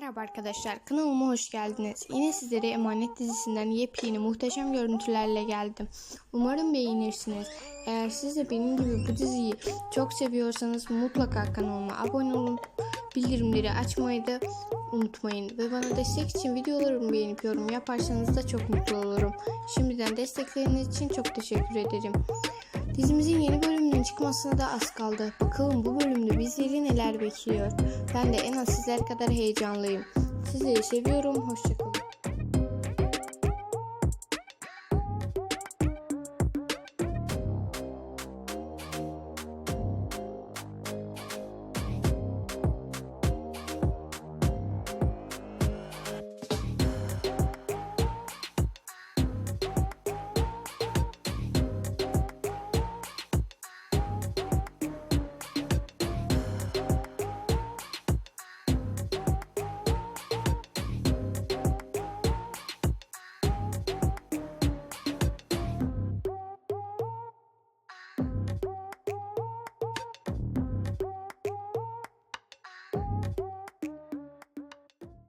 Merhaba arkadaşlar, kanalıma hoş geldiniz. Yine sizlere Emanet dizisinden yepyeni muhteşem görüntülerle geldim. Umarım beğenirsiniz. Eğer siz de benim gibi bu diziyi çok seviyorsanız mutlaka kanalıma abone olun. Bildirimleri açmayı da unutmayın. Ve bana destek için videolarımı beğenip yorum yaparsanız da çok mutlu olurum. Şimdiden destekleriniz için çok teşekkür ederim. Dizimizin yeni çıkmasına da az kaldı. Bakalım bu bölümde bizleri neler bekliyor. Ben de en az sizler kadar heyecanlıyım. Sizleri seviyorum. Hoşçakalın.